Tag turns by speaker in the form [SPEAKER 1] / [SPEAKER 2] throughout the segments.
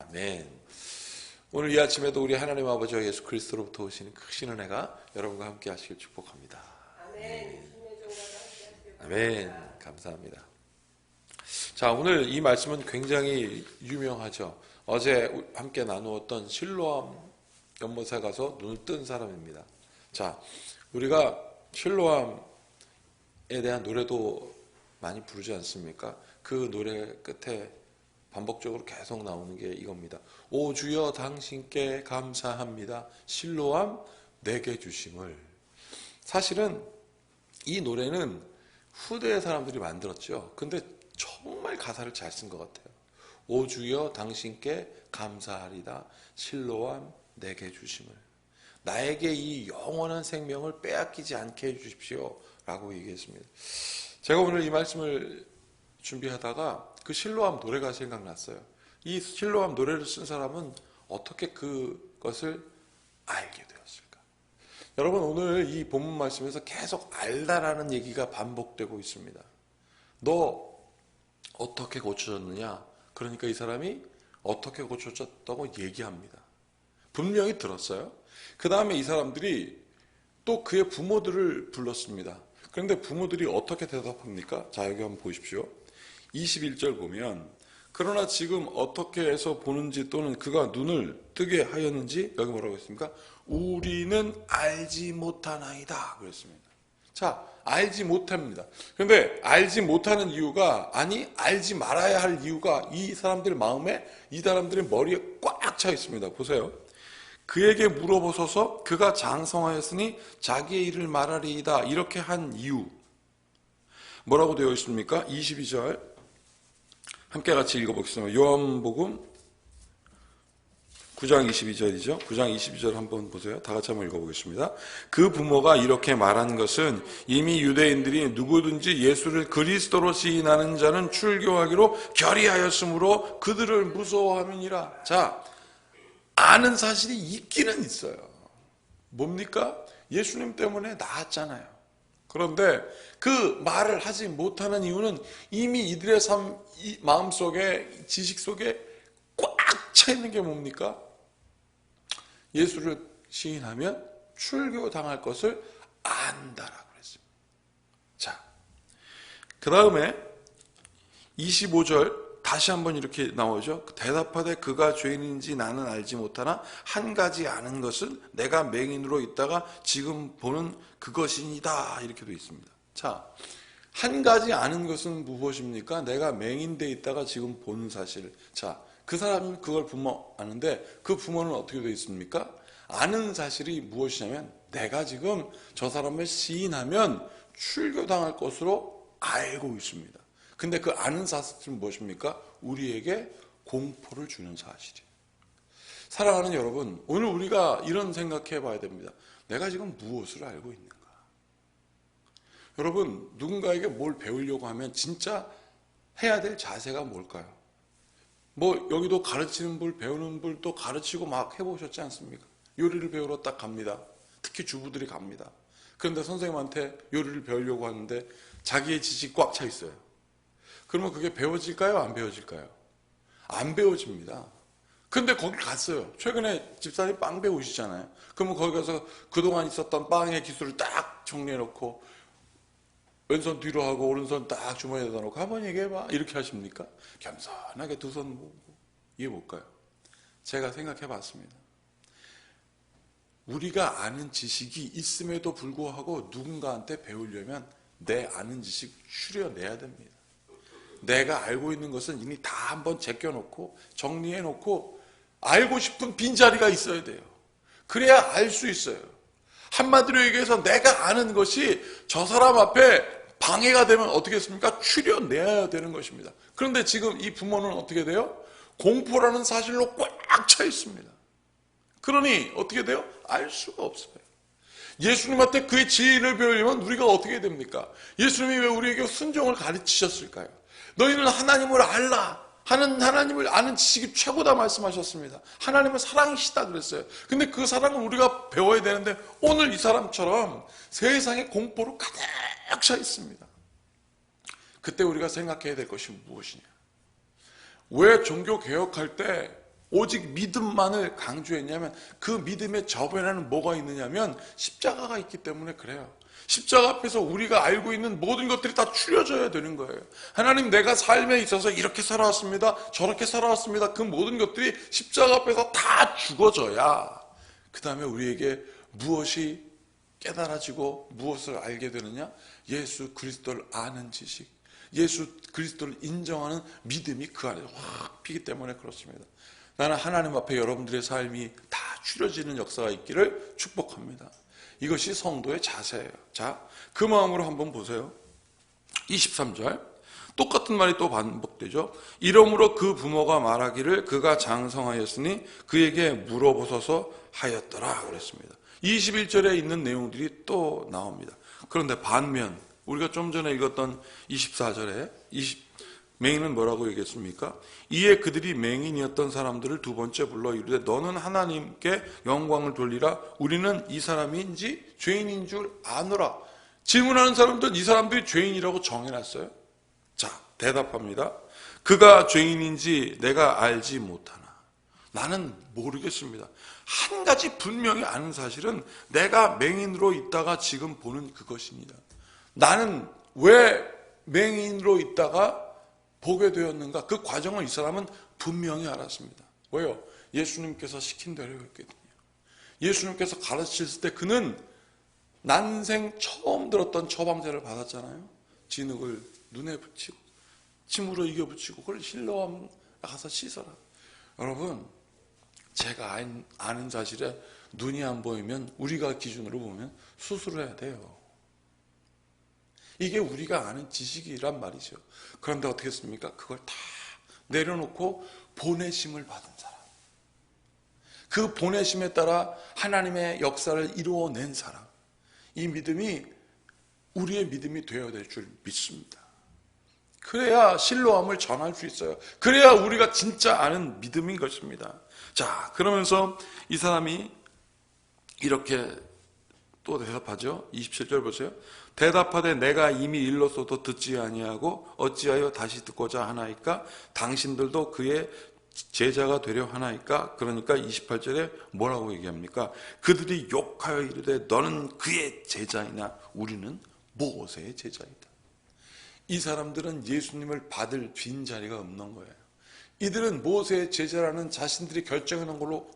[SPEAKER 1] 아멘. 오늘 이 아침에도 우리 하나님 아버지 예수 그리스도로부터 오시는 크신 은혜가 여러분과 함께 하시길 축복합니다.
[SPEAKER 2] 아멘.
[SPEAKER 1] 아멘. 감사합니다. 자, 오늘 이 말씀은 굉장히 유명하죠. 어제 함께 나누었던 실로암 연못에 가서 눈을 뜬 사람입니다. 자, 우리가 실로암에 대한 노래도 많이 부르지 않습니까? 그 노래 끝에 반복적으로 계속 나오는 게 이겁니다. 오 주여 당신께 감사합니다. 실로암 내게 주심을. 사실은 이 노래는 후대의 사람들이 만들었죠. 근데 정말 가사를 잘 쓴 것 같아요. 오 주여 당신께 감사하리다. 실로암 내게 주심을. 나에게 이 영원한 생명을 빼앗기지 않게 해주십시오. 라고 얘기했습니다. 제가 오늘 이 말씀을 준비하다가 그 실로암 노래가 생각났어요. 이 실로암 노래를 쓴 사람은 어떻게 그것을 알게 되었을까? 여러분 오늘 이 본문 말씀에서 계속 알다라는 얘기가 반복되고 있습니다. 너 어떻게 고쳐졌느냐? 그러니까 이 사람이 어떻게 고쳐졌다고 얘기합니다. 분명히 들었어요. 그 다음에 이 사람들이 또 그의 부모들을 불렀습니다. 그런데 부모들이 어떻게 대답합니까? 자, 여기 한번 보십시오. 21절 보면, 그러나 지금 어떻게 해서 보는지 또는 그가 눈을 뜨게 하였는지, 여기 뭐라고 했습니까? 우리는 알지 못하나이다. 그랬습니다. 자, 알지 못합니다. 그런데 알지 못하는 이유가, 아니, 알지 말아야 할 이유가 이 사람들 마음에, 이 사람들의 머리에 꽉 차 있습니다. 보세요. 그에게 물어보소서 그가 장성하였으니 자기의 일을 말하리이다. 이렇게 한 이유. 뭐라고 되어 있습니까? 22절. 함께 같이 읽어보겠습니다. 요한복음 9장 22절이죠. 9장 22절 한번 보세요. 다 같이 한번 읽어보겠습니다. 그 부모가 이렇게 말한 것은 이미 유대인들이 누구든지 예수를 그리스도로 시인하는 자는 출교하기로 결의하였으므로 그들을 무서워함이니라. 자, 아는 사실이 있기는 있어요. 뭡니까? 예수님 때문에 나았잖아요. 그런데 그 말을 하지 못하는 이유는 이미 이들의 삶, 이 마음 속에, 지식 속에 꽉 차 있는 게 뭡니까? 예수를 시인하면 출교 당할 것을 안다라고 그랬습니다. 자, 그 다음에 25절 다시 한번 이렇게 나오죠. 대답하되 그가 죄인인지 나는 알지 못하나 한 가지 아는 것은 내가 맹인으로 있다가 지금 보는 그것이니다 이렇게 되어 있습니다. 자, 한 가지 아는 것은 무엇입니까? 내가 맹인돼 있다가 지금 보는 사실. 자, 그 사람은 그걸 부모 아는데 그 부모는 어떻게 되어 있습니까? 아는 사실이 무엇이냐면 내가 지금 저 사람을 시인하면 출교당할 것으로 알고 있습니다. 근데 그 아는 사실은 무엇입니까? 우리에게 공포를 주는 사실이에요. 사랑하는 여러분, 오늘 우리가 이런 생각해 봐야 됩니다. 내가 지금 무엇을 알고 있는가? 여러분, 누군가에게 뭘 배우려고 하면 진짜 해야 될 자세가 뭘까요? 뭐, 여기도 가르치는 분, 배우는 분 또 가르치고 막 해보셨지 않습니까? 요리를 배우러 딱 갑니다. 특히 주부들이 갑니다. 그런데 선생님한테 요리를 배우려고 하는데 자기의 지식이 꽉 차 있어요. 그러면 그게 배워질까요? 안 배워질까요? 안 배워집니다. 근데 거기 갔어요. 최근에 집사님 빵 배우시잖아요. 그러면 거기 가서 그동안 있었던 빵의 기술을 딱 정리해놓고 왼손 뒤로 하고 오른손 딱 주머니에다 놓고 한번 얘기해봐. 이렇게 하십니까? 겸손하게 두 손 모으고. 이게 뭘까요? 제가 생각해 봤습니다. 우리가 아는 지식이 있음에도 불구하고 누군가한테 배우려면 내 아는 지식 추려내야 됩니다. 내가 알고 있는 것은 이미 다 한번 제껴놓고 정리해놓고 알고 싶은 빈자리가 있어야 돼요. 그래야 알 수 있어요. 한마디로 얘기해서 내가 아는 것이 저 사람 앞에 방해가 되면 어떻게 했습니까? 추려내야 되는 것입니다. 그런데 지금 이 부모는 어떻게 돼요? 공포라는 사실로 꽉 차 있습니다. 그러니 어떻게 돼요? 알 수가 없어요. 예수님한테 그의 지혜를 배우려면 우리가 어떻게 됩니까? 예수님이 왜 우리에게 순종을 가르치셨을까요? 너희는 하나님을 알라. 하는 하나님을 아는 지식이 최고다 말씀하셨습니다. 하나님은 사랑이시다 그랬어요. 근데 그 사랑은 우리가 배워야 되는데 오늘 이 사람처럼 세상에 공포로 가득 차 있습니다. 그때 우리가 생각해야 될 것이 무엇이냐? 왜 종교 개혁할 때
[SPEAKER 3] 오직 믿음만을 강조했냐면 그 믿음의 저변에는 뭐가 있느냐면 십자가가 있기 때문에 그래요. 십자가 앞에서 우리가 알고 있는 모든 것들이 다 추려져야 되는 거예요. 하나님 내가 삶에 있어서 이렇게 살아왔습니다. 저렇게 살아왔습니다. 그 모든 것들이 십자가 앞에서 다 죽어져야 그 다음에 우리에게 무엇이 깨달아지고 무엇을 알게 되느냐? 예수 그리스도를 아는 지식, 예수 그리스도를 인정하는 믿음이 그 안에 확 피기 때문에 그렇습니다. 나는 하나님 앞에 여러분들의 삶이 다 추려지는 역사가 있기를 축복합니다. 이것이 성도의 자세예요. 자, 그 마음으로 한번 보세요. 23절. 똑같은 말이 또 반복되죠. 이러므로 그 부모가 말하기를 그가 장성하였으니 그에게 물어보소서 하였더라 그랬습니다. 21절에 있는 내용들이 또 나옵니다. 그런데 반면 우리가 좀 전에 읽었던 24절에 20, 맹인은 뭐라고 얘기했습니까? 이에 그들이 맹인이었던 사람들을 두 번째 불러 이르되 너는 하나님께 영광을 돌리라. 우리는 이 사람인지 죄인인 줄 아노라. 질문하는 사람들은 이 사람들이 죄인이라고 정해놨어요. 자 대답합니다. 그가 죄인인지 내가 알지 못하나? 나는 모르겠습니다. 한 가지 분명히 아는 사실은 내가 맹인으로 있다가 지금 보는 그것입니다. 나는 왜 맹인으로 있다가 보게 되었는가? 그 과정을 이 사람은 분명히 알았습니다. 왜요? 예수님께서 시킨 대로 했거든요. 예수님께서 가르치실 때 그는 난생 처음 들었던 처방제를 받았잖아요. 진흙을 눈에 붙이고 침으로 이겨 붙이고 그걸 실로함 가서 씻어라. 여러분 제가 안- 아는 사실에 눈이 안 보이면 우리가 기준으로 보면 수술을 해야 돼요. 이게 우리가 아는 지식이란 말이죠. 그런데 어떻게 했습니까? 그걸 다 내려놓고 보내심을 받은 사람. 그 보내심에 따라 하나님의 역사를 이루어낸 사람. 이 믿음이 우리의 믿음이 되어야 될 줄 믿습니다. 그래야 신로함을 전할 수 있어요. 그래야 우리가 진짜 아는 믿음인 것입니다. 자, 그러면서 이 사람이 이렇게 또 대답하죠. 27절 보세요. 대답하되 내가 이미 일렀어도 듣지 아니하고 어찌하여 다시 듣고자 하나이까 당신들도 그의 제자가 되려 하나이까 그러니까 28절에 뭐라고 얘기합니까? 그들이 욕하여 이르되 너는 그의 제자이나 우리는 모세의 제자이다. 이 사람들은 예수님을 받을 빈 자리가 없는 거예요. 이들은 모세의 제자라는 자신들이 결정해 놓은 걸로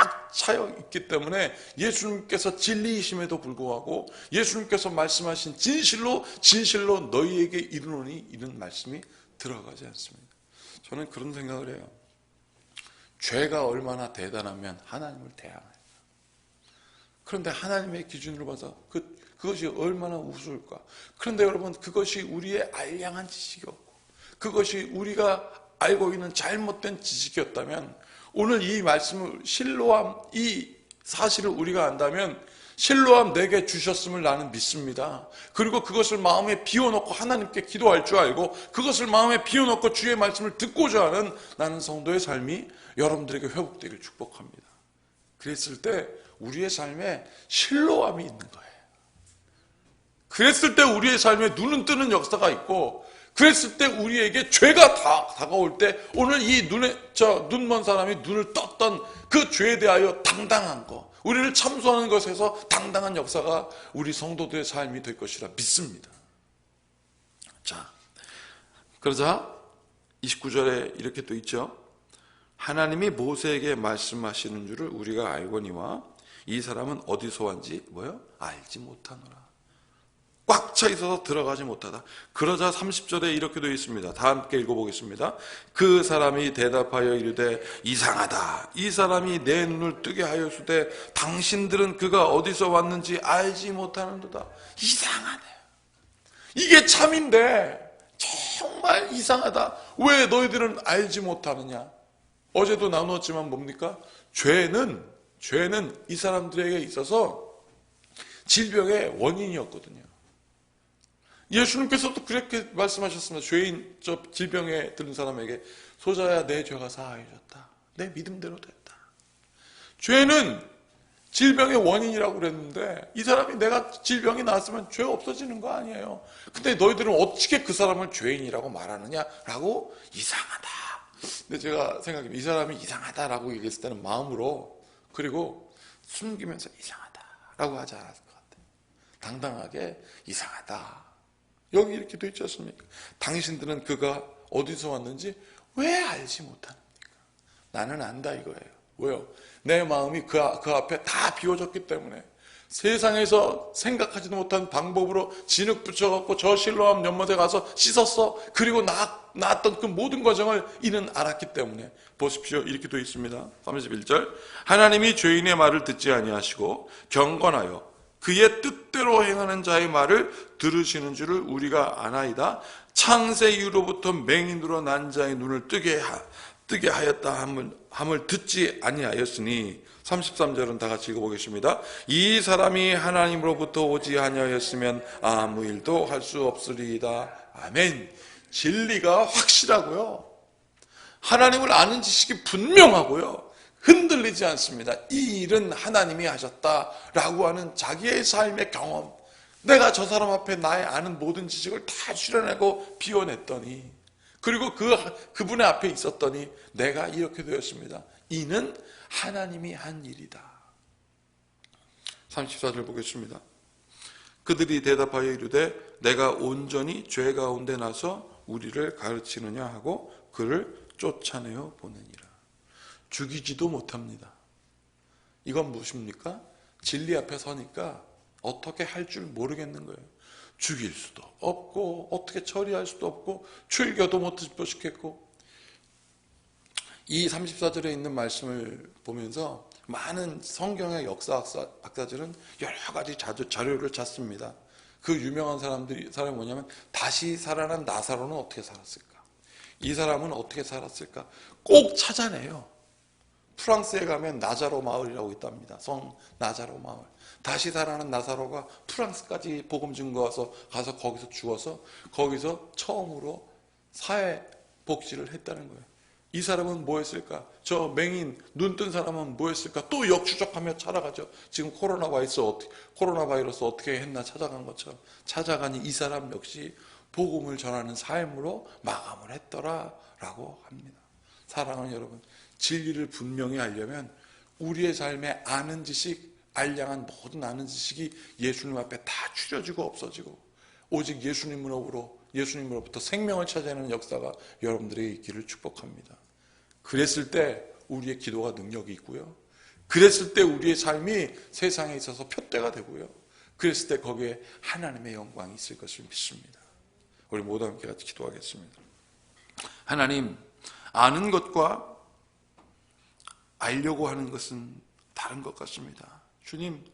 [SPEAKER 3] 꽉 차여 있기 때문에 예수님께서 진리이심에도 불구하고 예수님께서 말씀하신 진실로 진실로 너희에게 이르노니 이런 말씀이 들어가지 않습니다. 저는 그런 생각을 해요. 죄가 얼마나 대단하면 하나님을 대항해요. 그런데 하나님의 기준으로 봐서 그, 그것이 얼마나 우스울까. 그런데 여러분, 그것이 우리의 알량한 지식이었고, 그것이 우리가 알고 있는 잘못된 지식이었다면, 오늘 이 말씀을, 실로함, 이 사실을 우리가 안다면, 실로함 내게 주셨음을 나는 믿습니다. 그리고 그것을 마음에 비워놓고 하나님께 기도할 줄 알고, 그것을 마음에 비워놓고 주의 말씀을 듣고자 하는 나는 성도의 삶이 여러분들에게 회복되길 축복합니다. 그랬을 때 우리의 삶에 실로함이 있는 거예요. 그랬을 때 우리의 삶에 눈은 뜨는 역사가 있고, 그랬을 때 우리에게 죄가 다, 다가올 때 오늘 이 눈에 저 눈먼 사람이 눈을 떴던 그 죄에 대하여 당당한 거, 우리를 참소하는 것에서 당당한 역사가 우리 성도들의 삶이 될 것이라 믿습니다. 자, 그러자 29절에 이렇게 또 있죠. 하나님이 모세에게 말씀하시는 줄을 우리가 알거니와 이 사람은 어디서 왔는지 뭐요? 알지 못하노라. 꽉 차 있어서 들어가지 못하다. 그러자 30절에 이렇게 되어 있습니다. 다 함께 읽어보겠습니다. 그 사람이 대답하여 이르되 이상하다. 이 사람이 내 눈을 뜨게 하였으되 당신들은 그가 어디서 왔는지 알지 못하는도다. 이상하네. 이게 참인데 정말 이상하다. 왜 너희들은 알지 못하느냐? 어제도 나누었지만 뭡니까? 죄는 죄는 이 사람들에게 있어서 질병의 원인이었거든요. 예수님께서도 그렇게 말씀하셨습니다. 죄인 저 질병에 들은 사람에게 소자야 내 죄가 사하여졌다. 내 믿음대로 됐다. 죄는 질병의 원인이라고 그랬는데 이 사람이 내가 질병이 나왔으면 죄 없어지는 거 아니에요. 근데 너희들은 어떻게 그 사람을 죄인이라고 말하느냐라고 이상하다. 근데 제가 생각해 이 사람이 이상하다라고 얘기했을 때는 마음으로 그리고 숨기면서 이상하다라고 하지 않았을 것 같아요. 당당하게 이상하다. 여기 이렇게 돼 있지 않습니까? 당신들은 그가 어디서 왔는지 왜 알지 못합니까? 나는 안다 이거예요. 왜요? 내 마음이 그, 아- 그 앞에 다 비워졌기 때문에 세상에서 생각하지도 못한 방법으로 진흙 붙여갖고 저 실로암 연못에 가서 씻었어. 그리고 나, 나왔던 그 모든 과정을 이는 알았기 때문에 보십시오. 이렇게 되어 있습니다. 31절. 하나님이 죄인의 말을 듣지 아니하시고 경건하여 그의 뜻대로 행하는 자의 말을 들으시는 줄을 우리가 아나이다. 창세 이후로부터 맹인으로 난 자의 눈을 뜨게 하, 뜨게 하였다 함을, 함을 듣지 아니하였으니 33절은 다 같이 읽어보겠습니다. 이 사람이 하나님으로부터 오지 아니하였으면 아무 일도 할 수 없으리이다. 아멘. 진리가 확실하고요. 하나님을 아는 지식이 분명하고요. 흔들리지 않습니다. 이 일은 하나님이 하셨다라고 하는 자기의 삶의 경험. 내가 저 사람 앞에 나의 아는 모든 지식을 다 실현하고 비워냈더니 그리고 그 그분의 앞에 있었더니 내가 이렇게 되었습니다. 이는 하나님이 한 일이다. 34절 보겠습니다. 그들이 대답하여 이르되 내가 온전히 죄 가운데 나서 우리를 가르치느냐 하고 그를 쫓아내어 보내니라. 죽이지도 못합니다. 이건 무엇입니까? 진리 앞에 서니까 어떻게 할 줄 모르겠는 거예요. 죽일 수도 없고 어떻게 처리할 수도 없고 출교도 못 시켰고 이 34절에 있는 말씀을 보면서 많은 성경의 역사학자들은 여러 가지 자료, 자료를 찾습니다. 그 유명한 사람들이 사람이 뭐냐면 다시 살아난 나사로는 어떻게 살았을까? 이 사람은 어떻게 살았을까? 꼭 찾아내요. 프랑스에 가면 나자로 마을이라고 있답니다. 성 나자로 마을. 다시 살아난 나사로가 프랑스까지 복음 증거와서 가서 거기서 죽어서 거기서 처음으로 사회 복지를 했다는 거예요. 이 사람은 뭐 했을까? 저 맹인 눈 뜬 사람은 뭐 했을까? 또 역추적하며 찾아가죠. 지금 코로나 바이러스 어떻게 코로나 바이러스 어떻게 했나 찾아간 것처럼 찾아가니 이 사람 역시 복음을 전하는 삶으로 마감을 했더라라고 합니다. 사랑하는 여러분, 진리를 분명히 알려면 우리의 삶에 아는 지식, 알량한 모든 아는 지식이 예수님 앞에 다 추려지고 없어지고 오직 예수님으로부터 예수님으로부터 생명을 찾아내는 역사가 여러분들에게 있기를 축복합니다. 그랬을 때 우리의 기도가 능력이 있고요. 그랬을 때 우리의 삶이 세상에 있어서 표대가 되고요. 그랬을 때 거기에 하나님의 영광이 있을 것을 믿습니다. 우리 모두 함께 같이 기도하겠습니다. 하나님, 아는 것과 알려고 하는 것은 다른 것 같습니다. 주님,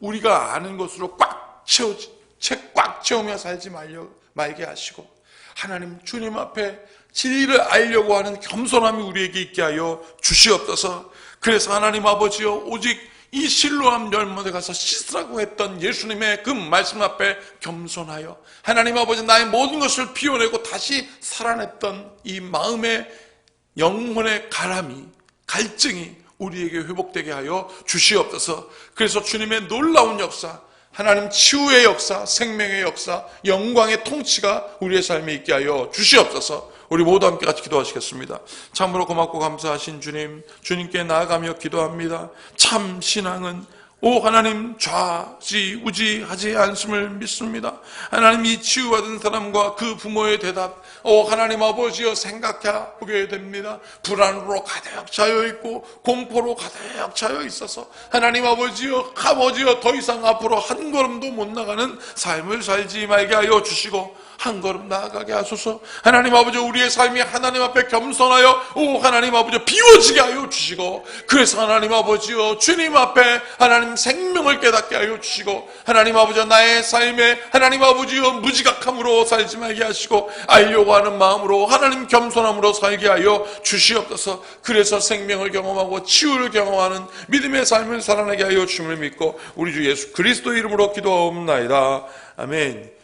[SPEAKER 3] 우리가 아는 것으로 꽉 채워, 책꽉 채우며 살지 말려, 말게 하시고, 하나님, 주님 앞에 진리를 알려고 하는 겸손함이 우리에게 있게 하여 주시옵소서. 그래서 하나님 아버지여, 오직 이 실로암 열못에 가서 씻으라고 했던 예수님의 그 말씀 앞에 겸손하여 하나님 아버지 나의 모든 것을 비워내고 다시 살아냈던 이 마음의 영혼의 가람이 갈증이 우리에게 회복되게 하여 주시옵소서. 그래서 주님의 놀라운 역사, 하나님 치유의 역사, 생명의 역사, 영광의 통치가 우리의 삶에 있게 하여 주시옵소서. 우리 모두 함께 같이 기도하시겠습니다. 참으로 고맙고 감사하신 주님, 주님께 나아가며 기도합니다. 참 신앙은 오 하나님 좌지우지하지 않음을 믿습니다. 하나님 이 치유받은 사람과 그 부모의 대답 오 하나님 아버지여 생각해 보게 됩니다. 불안으로 가득 차여 있고 공포로 가득 차여 있어서 하나님 아버지여 아버지여 더 이상 앞으로 한 걸음도 못 나가는 삶을 살지 말게 하여 주시고 한 걸음 나아가게 하소서. 하나님 아버지 우리의 삶이 하나님 앞에 겸손하여 오 하나님 아버지 비워지게 하여 주시고 그래서 하나님 아버지여 주님 앞에 하나님 생명을 깨닫게 하여 주시고 하나님 아버지 나의 삶에 하나님 아버지여 무지각함으로 살지 말게 하시고 알려고 하는 마음으로 하나님 겸손함으로 살게 하여 주시옵소서. 그래서 생명을 경험하고 치유를 경험하는 믿음의 삶을 살아내게 하여 주심을 믿고 우리 주 예수 그리스도 이름으로 기도하옵나이다. 아멘.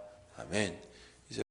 [SPEAKER 3] 아멘.